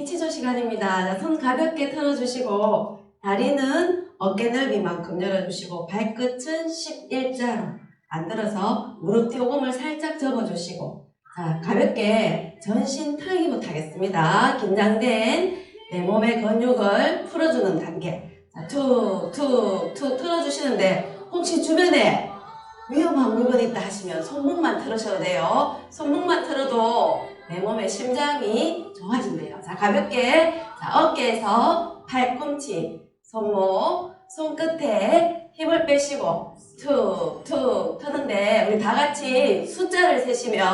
네, 키치조 시간입니다. 자, 손 가볍게 털어주시고 다리는 어깨 넓이만큼 열어주시고 발끝은 11자로 만들어서 무릎 뒤 오금을 살짝 접어주시고 자, 가볍게 전신 털기부터 하겠습니다. 긴장된 내 몸의 근육을 풀어주는 단계 자, 툭, 툭, 툭 틀어주시는데 혹시 주변에 위험한 물건 있다 하시면 손목만 틀으셔도 돼요. 손목만 틀어도 내 몸의 심장이 좋아진대요. 자, 가볍게 자, 어깨에서 팔꿈치, 손목, 손끝에 힘을 빼시고 툭, 툭 트는데 우리 다 같이 숫자를 세시면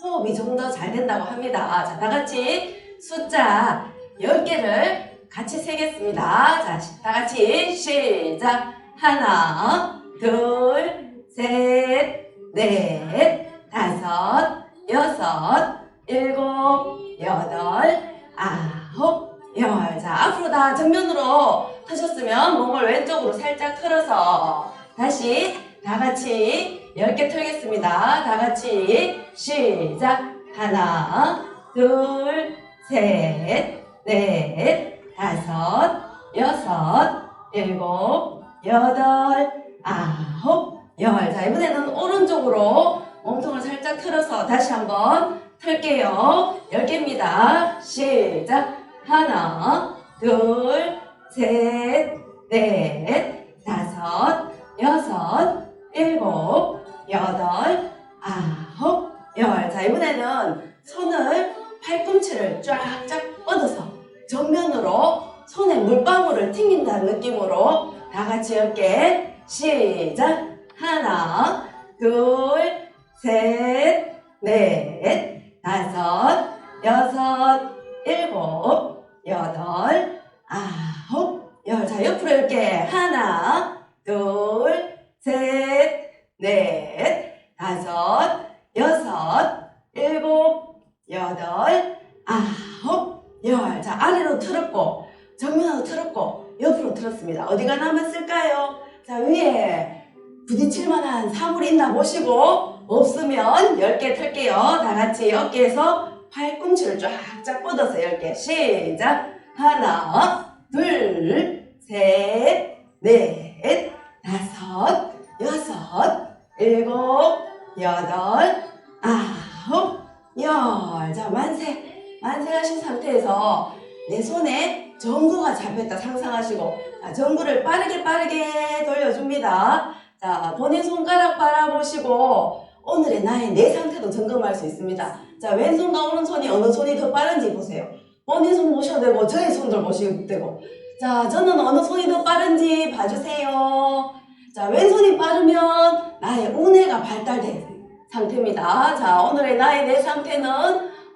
호흡이 좀 더 잘 된다고 합니다. 자, 다 같이 숫자 10개를 같이 세겠습니다. 자, 다 같이 시작. 하나, 둘, 셋, 넷, 다섯, 여섯, 일곱, 여덟, 아홉, 열. 자, 앞으로 다 정면으로 터셨으면 몸을 왼쪽으로 살짝 틀어서 다시 다 같이 10개 털겠습니다. 다 같이 시작. 하나, 둘, 셋, 넷, 다섯, 여섯, 일곱, 여덟, 아홉, 열. 자, 이번에는 오른쪽으로 몸통을 살짝 틀어서 다시 한번 털게요. 10개입니다. 시작. 하나, 둘, 셋, 넷, 다섯, 여섯, 일곱, 여덟, 아홉, 열. 자, 이번에는 손을 팔꿈치를 쫙쫙 뻗어서 정면으로 손에 물방울을 튕긴다는 느낌으로 다 같이 이렇게 시작. 하나, 둘, 셋, 넷, 다섯, 여섯, 일곱, 여덟, 아홉, 열. 자, 옆으로 이렇게 하나, 둘, 셋, 넷, 다섯, 여섯, 일곱, 여덟, 아홉, 열. 자, 아래로 틀었고, 정면으로 틀었고, 옆으로 틀었습니다. 어디가 남았을까요? 자, 위에 부딪힐 만한 사물이 있나 보시고, 없으면 10개 틀게요. 다 같이 어깨에서 팔꿈치를 쫙쫙 뻗어서 10개. 시작. 하나, 둘, 셋, 넷, 다섯, 여섯, 일곱, 여덟, 아홉, 열. 자, 만세. 만세하신 상태에서 내 손에 전구가 잡혔다 상상하시고, 자, 전구를 빠르게 빠르게 돌려줍니다. 자, 본인 손가락 바라보시고, 오늘의 나의 내 상태도 점검할 수 있습니다. 자, 왼손과 오른손이 어느 손이 더 빠른지 보세요. 본인 손 보셔도 되고, 저의 손들 보셔도 되고. 자, 저는 어느 손이 더 빠른지 봐주세요. 자, 왼손이 빠르면 나의 운해가 발달된 상태입니다. 자, 오늘의 나의 내 상태는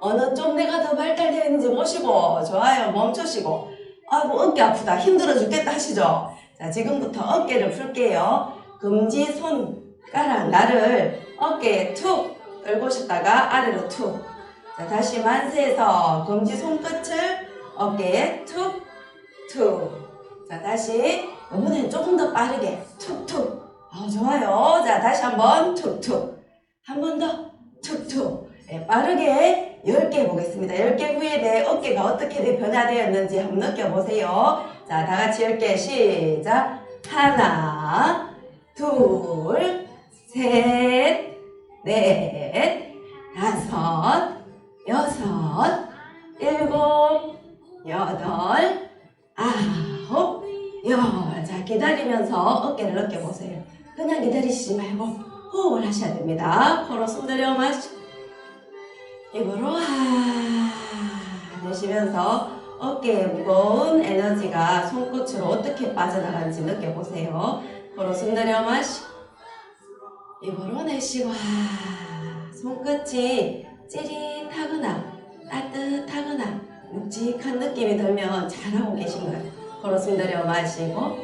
어느 쪽 내가 더 발달되어 있는지 보시고, 좋아요. 멈추시고, 아이고, 어깨 아프다. 힘들어 죽겠다 하시죠? 자, 지금부터 어깨를 풀게요. 금지 손 가락, 나를 어깨에 툭 들고 싶다가 아래로 툭. 자, 다시 만세해서 금지 손끝을 어깨에 툭, 툭. 자, 다시 이번에는 조금 더 빠르게 툭툭. 아, 좋아요. 자, 다시 한번 툭툭. 한 번 더 툭툭. 네, 빠르게 10개 해보겠습니다. 10개 후에 내 어깨가 어떻게 변화되었는지 한번 느껴보세요. 자, 다 같이 10개 시작. 하나, 둘, 셋, 넷, 다섯, 여섯, 일곱, 여덟, 아홉, 열. 자, 기다리면서 어깨를 느껴보세요. 그냥 기다리시지 말고 호흡을 하셔야 됩니다. 코로 숨 들여 마시 입으로 하 내쉬면서 어깨에 무거운 에너지가 손끝으로 어떻게 빠져나가는지 느껴보세요. 코로 숨 들여 마시 입으로 내쉬고 하 손끝이 찌릿하거나 따뜻하거나 묵직한 느낌이 들면 잘하고 계신 거예요. 코로 숨 들여 마시고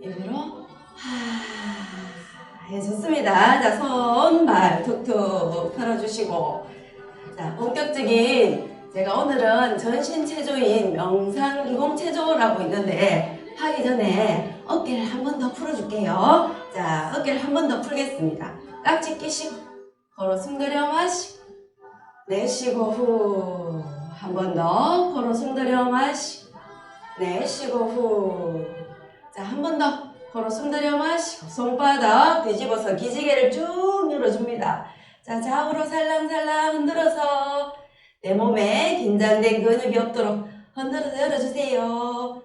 입으로 하 예, 좋습니다. 자, 손, 발 툭툭 털어주시고 자, 본격적인 제가 오늘은 전신 체조인 명상 기공 체조라고 있는데 하기 전에 어깨를 한 번 더 풀어줄게요. 자, 어깨를 한 번 더 풀겠습니다. 깍지 끼시고, 걸어 숨 들여 마시고, 내쉬고 후. 한 번 더, 걸어 숨 들여 마시고, 내쉬고 후. 자, 한 번 더, 걸어 숨 들여 마시고, 손바닥 뒤집어서 기지개를 쭉 눌러줍니다. 자, 좌우로 살랑살랑 흔들어서 내 몸에 긴장된 근육이 없도록 흔들어서 열어주세요.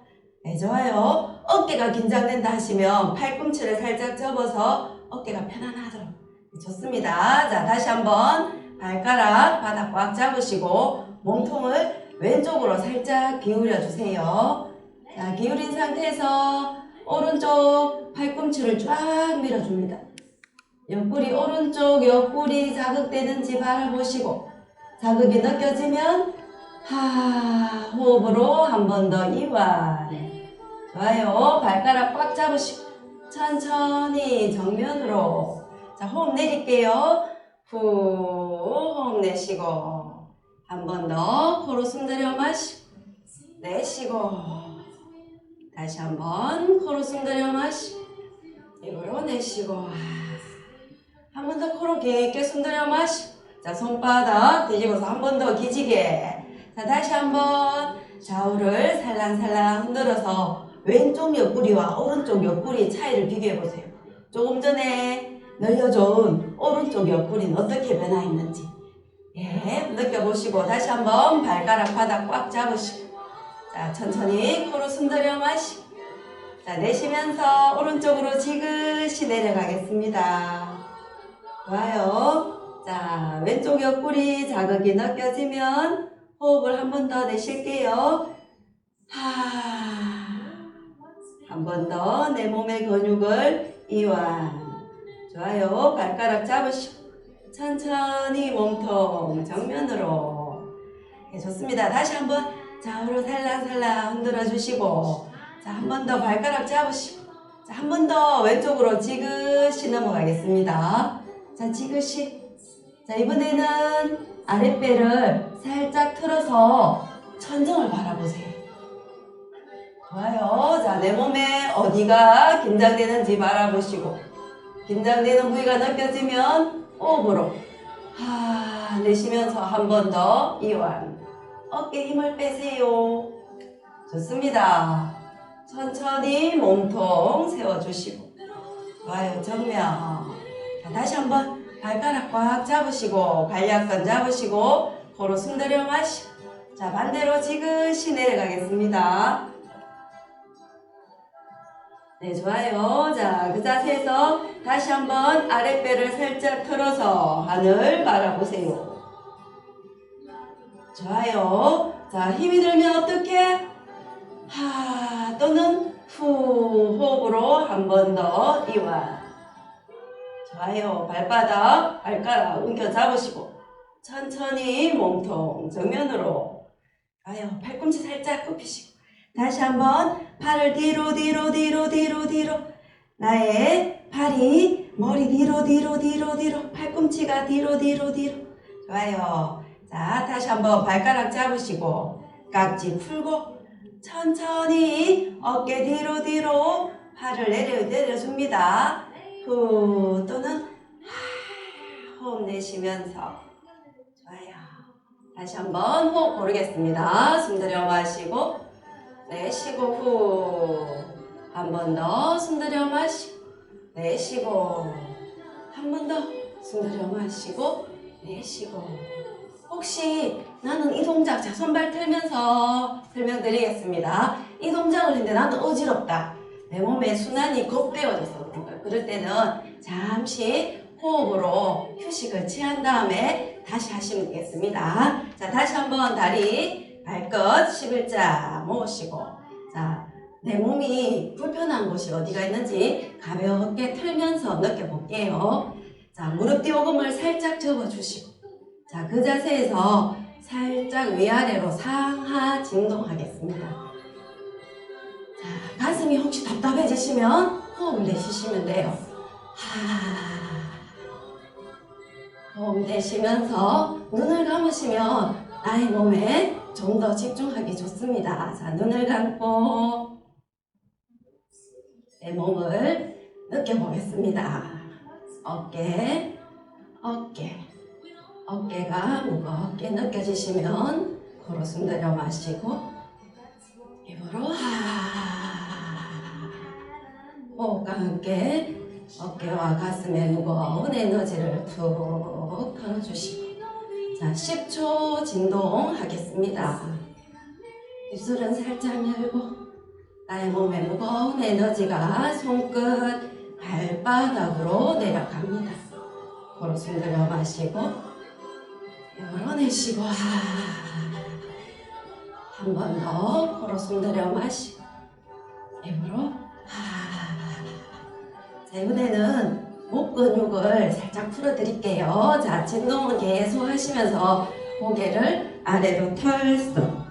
네, 좋아요. 어깨가 긴장된다 하시면 팔꿈치를 살짝 접어서 어깨가 편안하도록. 네, 좋습니다. 자, 다시 한번 발가락 바닥 꽉 잡으시고 몸통을 왼쪽으로 살짝 기울여 주세요. 자, 기울인 상태에서 오른쪽 팔꿈치를 쫙 밀어줍니다. 옆구리 오른쪽 옆구리 자극되는지 바라보시고 자극이 느껴지면 하 호흡으로 한 번 더 이완 좋아요. 발가락 꽉 잡으시고 천천히 정면으로. 자 호흡 내릴게요. 후 호흡 내쉬고. 한 번 더 코로 숨 들여 마시고. 내쉬고. 다시 한 번 코로 숨 들여 마시고. 입으로 내쉬고. 한 번 더 코로 깊게 숨 들여 마시고. 자 손바닥 뒤집어서 한 번 더 기지개. 자 다시 한번. 좌우를 살랑살랑 흔들어서 왼쪽 옆구리와 오른쪽 옆구리 차이를 비교해 보세요. 조금 전에 늘려준 오른쪽 옆구리는 어떻게 변화 있는지. 예 느껴보시고 다시 한번 발가락 바닥 꽉 잡으시고. 자 천천히 코로 숨 들여 마시고 자 내쉬면서 오른쪽으로 지그시 내려가겠습니다. 좋아요. 자 왼쪽 옆구리 자극이 느껴지면 호흡을 한 번 더 내쉴게요. 하 한 번 더 내 몸의 근육을 이완. 좋아요. 발가락 잡으시고 천천히 몸통 정면으로. 네, 좋습니다. 다시 한번 좌우로 살랑살랑 흔들어 주시고 자 한 번 더 발가락 잡으시고 자 한 번 더 왼쪽으로 지그시 넘어가겠습니다. 자 지그시. 자 이번에는 아랫배를 살짝 틀어서 천정을 바라보세요 좋아요. 자 내 몸에 어디가 긴장되는지 바라보시고 긴장되는 부위가 느껴지면 호흡으로 하 내쉬면서 한 번 더 이완. 어깨 힘을 빼세요. 좋습니다. 천천히 몸통 세워주시고. 좋아요 정면. 자, 다시 한번 발가락 꽉 잡으시고 관략근 잡으시고 코로 숨 들여 마시고. 자 반대로 지그시 내려가겠습니다 네 좋아요. 자 그 자세에서 다시 한번 아랫배를 살짝 틀어서 하늘 바라보세요. 좋아요. 자 힘이 들면 어떻게? 하 또는 후 호흡으로 한 번 더 이완. 좋아요. 발바닥 발가락 움켜 잡으시고 천천히 몸통 정면으로. 좋아요. 팔꿈치 살짝 굽히시고 다시 한번 팔을 뒤로 뒤로 뒤로 뒤로 뒤로. 나의 팔이 머리 뒤로 뒤로 뒤로 뒤로. 팔꿈치가 뒤로 뒤로 뒤로. 좋아요. 자 다시 한번 발가락 잡으시고 깍지 풀고 천천히 어깨 뒤로 뒤로 팔을 내려 내려줍니다. 후 또는 하 호흡 내쉬면서. 좋아요. 다시 한번 호흡 고르겠습니다. 숨 들여 마시고 내쉬고 후. 한 번 더 숨 들여 마시고 내쉬고. 한 번 더 숨 들여 마시고 내쉬고. 혹시 나는 이 동작 자 손발 틀면서 설명드리겠습니다. 이 동작을 했는데 나도 어지럽다. 내 몸에 순환이 급되어져서 그런 거예요 그럴 때는 잠시 호흡으로 휴식을 취한 다음에 다시 하시면 되겠습니다. 자 다시 한번 다리 발끝 11자 모으시고 자 내 몸이 불편한 곳이 어디가 있는지 가볍게 틀면서 느껴볼게요. 자, 무릎 뒤 오금을 살짝 접어주시고 자, 그 자세에서 살짝 위아래로 상하 진동하겠습니다. 자, 가슴이 혹시 답답해지시면 호흡을 내쉬시면 돼요. 하 호흡 내쉬면서 눈을 감으시면 나의 몸에 좀 더 집중하기 좋습니다. 자, 눈을 감고 내 몸을 느껴보겠습니다. 어깨, 어깨, 어깨가 무겁게 느껴지시면 코로 숨 들여 마시고 입으로 하 호흡과 함께 어깨와 가슴에 무거운 에너지를 툭 털어주시고 자 10초 진동 하겠습니다. 입술은 살짝 열고 나의 몸에 무거운 에너지가 손끝 발바닥으로 내려갑니다. 코로 숨 들여 마시고 내쉬고 한 번더 코로 숨 들여 마시고 입으로 하. 자 이번에는 목 근육을 살짝 풀어드릴게요. 자 진동은 계속 하시면서 고개를 아래로 털썩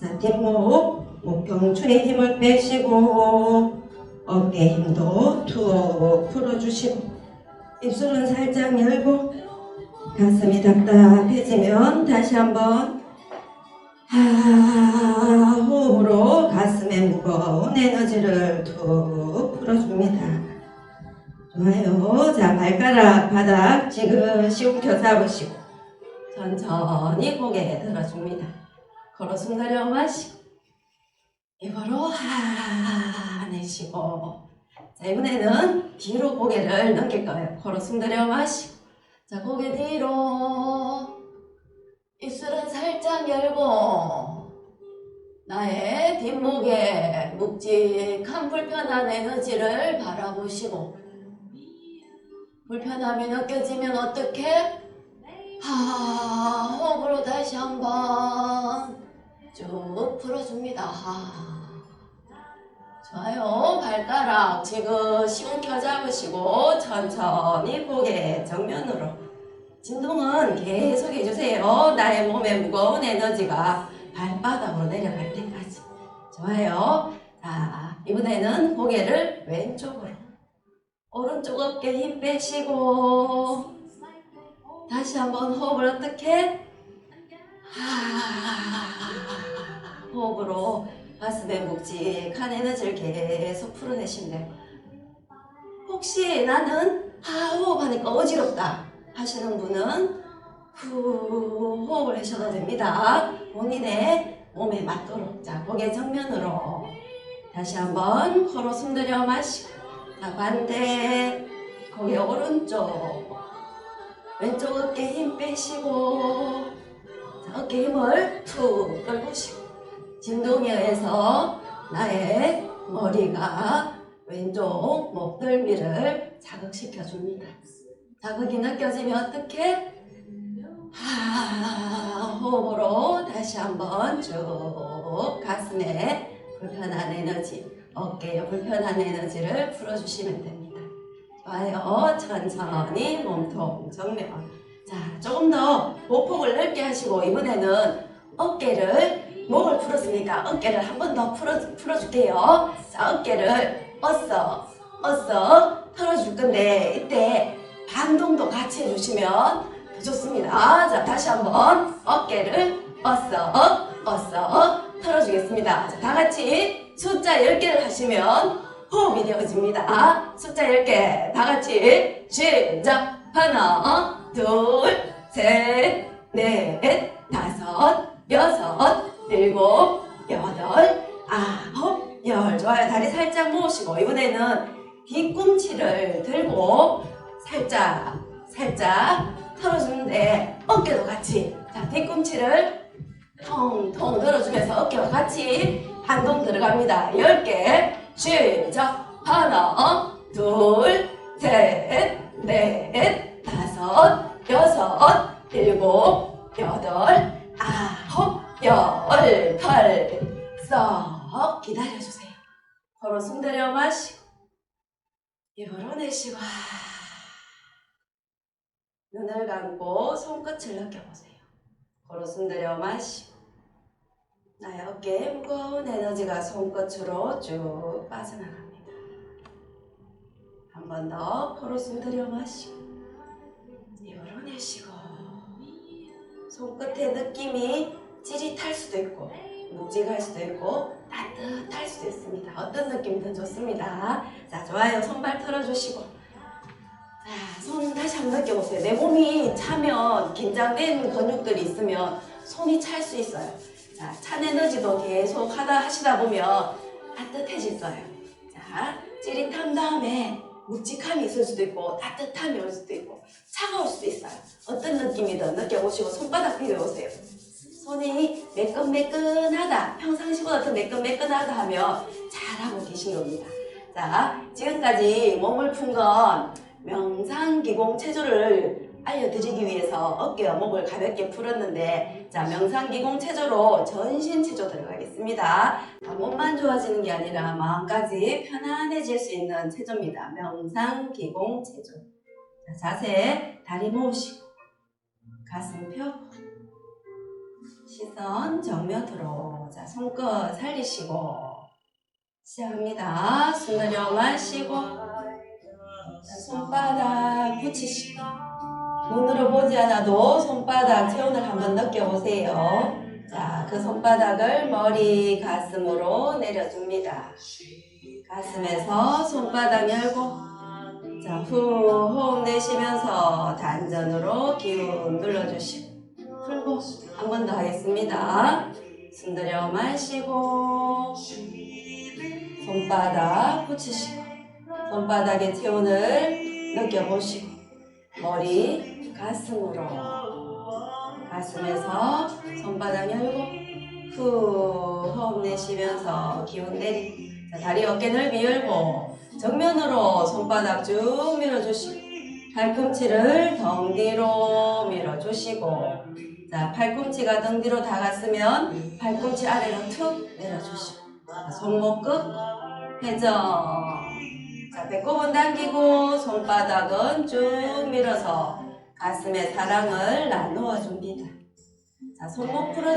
자, 뒷목, 목경추에 힘을 빼시고 어깨 힘도 툭 풀어주시고 입술은 살짝 열고 가슴이 답답해지면 다시 한번 하 호흡으로 가슴에 무거운 에너지를 툭 풀어줍니다. 좋아요. 자 발가락 바닥 지그시 움켜 잡으시고 천천히 고개 들어줍니다. 걸어 숨 들여 마시고 입으로 하 내쉬고 자 이번에는 뒤로 고개를 넘길 거예요 걸어 숨 들여 마시고 자 고개 뒤로 입술은 살짝 열고 나의 뒷목에 묵직한 불편한 에너지를 바라보시고 불편함이 느껴지면 어떻게? 하 호흡으로 다시 한번 쭉 풀어줍니다. 하. 좋아요. 발가락 지그시 움켜 잡으시고 천천히 고개 정면으로 진동은 계속 해주세요. 나의 몸에 무거운 에너지가 발바닥으로 내려갈 때까지. 좋아요. 자, 이번에는 고개를 왼쪽으로. 오른쪽 어깨 힘 빼시고 다시 한번 호흡을 어떻게? 하 호흡으로 가슴에 묵직한 에너지를 계속 풀어내시면 돼요. 혹시 나는 하 호흡하니까 어지럽다 하시는 분은 후 호흡을 하셔도 됩니다. 본인의 몸에 맞도록 자 고개 정면으로 다시 한번 코로 숨 들여 마시고 자 반대 고개 오른쪽 왼쪽 어깨 힘 빼시고 자, 어깨 힘을 툭 끌고시고 진동에 의해서 나의 머리가 왼쪽 목덜미를 자극시켜 줍니다. 자극이 느껴지면 어떻게? 하 호흡으로 다시 한번 쭉 가슴에 불편한 에너지, 어깨에 불편한 에너지를 풀어주시면 됩니다. 좋아요. 천천히 몸통 정면. 자, 조금 더 보폭을 넓게 하시고 이번에는 어깨를 목을 풀었으니까 어깨를 한 번 더 풀어, 풀어줄게요. 자, 어깨를 어서, 어서 털어줄 건데 이때 반동도 같이 해주시면 더 좋습니다. 자, 다시 한번 어깨를 어서, 어서 털어주겠습니다. 자, 다 같이 숫자 10개를 하시면 호흡이 되어집니다. 숫자 10개. 다 같이 시작 하나? 둘 셋 넷 다섯 여섯 일곱 여덟 아홉 열. 좋아요. 다리 살짝 모으시고 이번에는 뒤꿈치를 들고 살짝 살짝 털어주는데 어깨도 같이. 자 뒤꿈치를 통통 들어주면서 어깨와 같이 반동 들어갑니다. 10개. 시작. 하나 둘 셋 넷 다섯 여섯 일곱 여덟 아홉 열 털 썩. 기다려주세요. 코로 숨 들여 마시고 입으로 내쉬고 눈을 감고 손끝을 느껴보세요. 코로 숨 들여 마시고 나의 어깨에 무거운 에너지가 손끝으로 쭉 빠져나갑니다. 한 번 더 코로 숨 들여 마시고 입으로 내쉬고 손끝의 느낌이 찌릿할 수도 있고 묵직할 수도 있고 따뜻할 수도 있습니다. 어떤 느낌이든 좋습니다. 자, 좋아요. 손발 털어주시고. 자, 손 다시 한번 느껴보세요. 내 몸이 차면 긴장된 근육들이 있으면 손이 찰 수 있어요. 자, 찬 에너지도 계속 하다 하시다 보면 따뜻해질 거예요. 자, 찌릿한 다음에 묵직함이 있을 수도 있고 따뜻함이 올 수도 있고 차가울 수도 있어요. 어떤 느낌이든 느껴보시고 손바닥 비벼보세요. 손이 매끈매끈하다, 평상시보다 더 매끈매끈하다 하면 잘하고 계신 겁니다. 자, 지금까지 몸을 푼 건 명상기공 체조를 알려드리기 위해서 어깨와 목을 가볍게 풀었는데 자 명상기공 체조로 전신 체조 들어가겠습니다. 아, 몸만 좋아지는 게 아니라 마음까지 편안해질 수 있는 체조입니다. 명상기공 체조. 자, 자세 다리 모으시고 가슴 펴고 시선 정면으로 자 손끝 살리시고 시작합니다. 숨 들여 마시고 자, 손바닥 붙이시고 눈으로 보지 않아도 손바닥 체온을 한번 느껴보세요. 자, 그 손바닥을 머리, 가슴으로 내려줍니다. 가슴에서 손바닥 열고 자, 후 호흡 내쉬면서 단전으로 기운 눌러주시고 풀고 한 번 더 하겠습니다. 숨 들여 마시고 손바닥 붙이시고 손바닥의 체온을 느껴보시고 머리 가슴으로. 가슴에서 손바닥 열고 후 호흡 내쉬면서 기운 내리. 자, 다리 어깨 넓이 열고 정면으로 손바닥 쭉 밀어주시고 팔꿈치를 등 뒤로 밀어주시고. 자 팔꿈치가 등 뒤로 다 갔으면 팔꿈치 아래로 툭 내려주시고. 자, 손목 끝 회전. 자, 배꼽은 당기고 손바닥은 쭉 밀어서 가슴에 사랑을 나누어 줍니다. 자, 손목 풀어,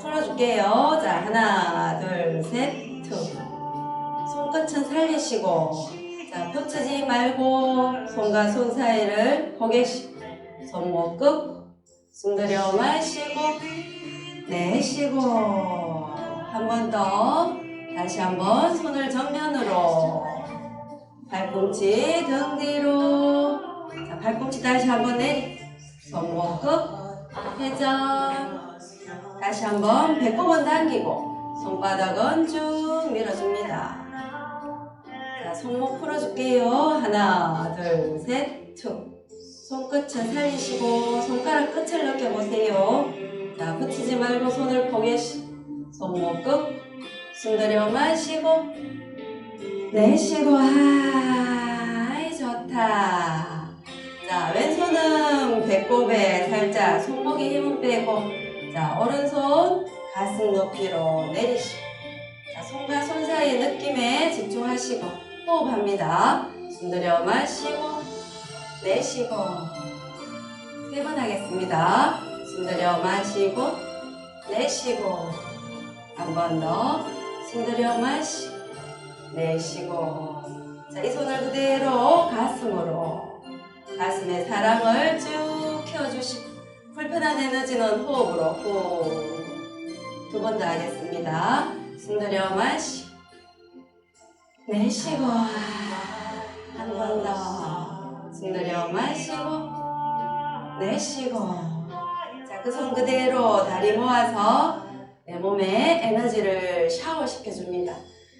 풀어줄게요. 자, 하나, 둘, 셋, 툭. 손끝은 살리시고, 자, 붙이지 말고, 손과 손 사이를 고개시고, 손목 끄고, 숨 들여 마시고, 내쉬고, 한 번 더, 다시 한번 손을 정면으로, 팔꿈치 등 뒤로 자 팔꿈치 다시 한번 내리 손목 끝 회전. 다시 한번 배꼽은 당기고 손바닥은 쭉 밀어줍니다. 자 손목 풀어줄게요. 하나 둘 셋 툭 손끝은 살리시고 손가락 끝을 느껴보세요. 자 붙이지 말고 손을 포개시 손목 끝 숨 들여 마시고. 내쉬고. 아이 좋다 자 왼손은 배꼽에 살짝 손목에 힘을 빼고 자 오른손 가슴 높이로 내리시고 자 손과 손 사이의 느낌에 집중하시고 호흡합니다. 숨 들여 마시고 내쉬고 세 번 하겠습니다. 숨 들여 마시고 내쉬고 한 번 더. 숨 들여 마시고 내쉬고. 자 이 손을 그대로 가슴으로 가슴에 사랑을 쭉 키워주시고 불편한 에너지는 호흡으로 후두 번 더 하겠습니다. 숨 들여 마시고 내쉬고. 한 번 더. 숨 들여 마시고. 내쉬고. 자 그 손 그대로 다리 모아서 내 몸에 에너지를 샤워시켜 줍니다.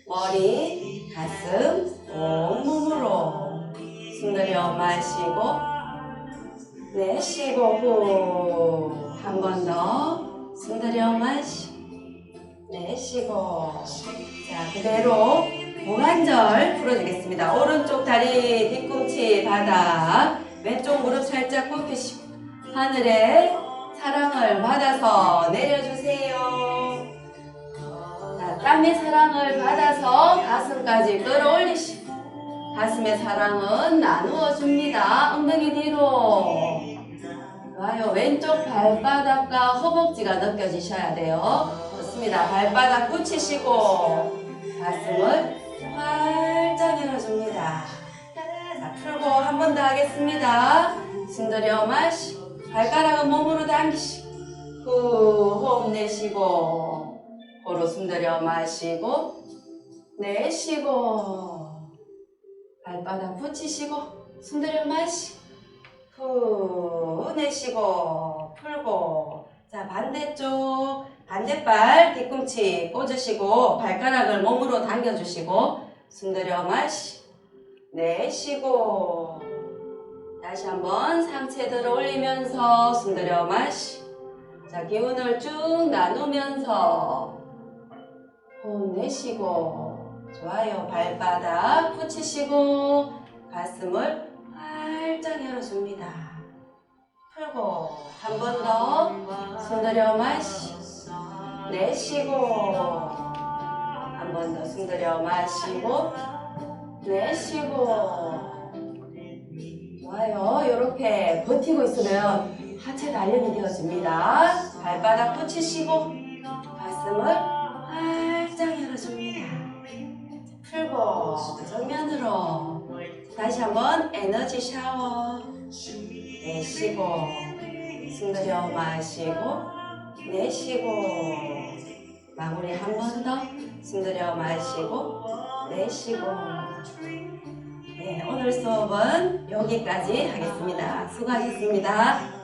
머리, 가슴, 온몸으로 숨 들여 마시고 내쉬고 후. 한 번 더 숨 들여 마시고 내쉬고. 자 그대로 고관절 풀어주겠습니다. 오른쪽 다리 뒤꿈치 바닥 왼쪽 무릎 살짝 굽히시고 하늘에 사랑을 받아서 내려주세요. 자, 땀의 사랑을 받아서 가슴까지 끌어올리시고 가슴의 사랑은 나누어 줍니다. 엉덩이 뒤로 좋아요. 왼쪽 발바닥과 허벅지가 느껴지셔야 돼요. 좋습니다. 발바닥 붙이시고 가슴을 활짝 열어줍니다. 자, 풀고 한 번 더 하겠습니다. 숨 들여 마시고 발가락은 몸으로 당기시고 후 호흡 내쉬고 코로 숨 들여 마시고 내쉬고 발바닥 붙이시고 숨 들여 마시 후 내쉬고 풀고 자 반대쪽 반대발 뒤꿈치 꽂으시고 발가락을 몸으로 당겨주시고 숨 들여 마시 내쉬고 다시 한번 상체 들어 올리면서 숨 들여 마시 자 기운을 쭉 나누면서 호흡 내쉬고 좋아요. 발바닥 붙이시고 가슴을 활짝 열어줍니다. 풀고 한 번 더 숨들여 마시 내쉬고 한 번 더 숨들여 마시고 내쉬고 좋아요. 이렇게 버티고 있으면 하체 단련이 되어집니다. 발바닥 붙이시고 가슴을 활짝 열어줍니다 풀고 정면으로. 다시 한번 에너지 샤워. 내쉬고. 숨들여 마시고. 내쉬고. 마무리 한 번 더. 숨들여 마시고. 내쉬고. 네, 오늘 수업은 여기까지 하겠습니다. 수고하셨습니다.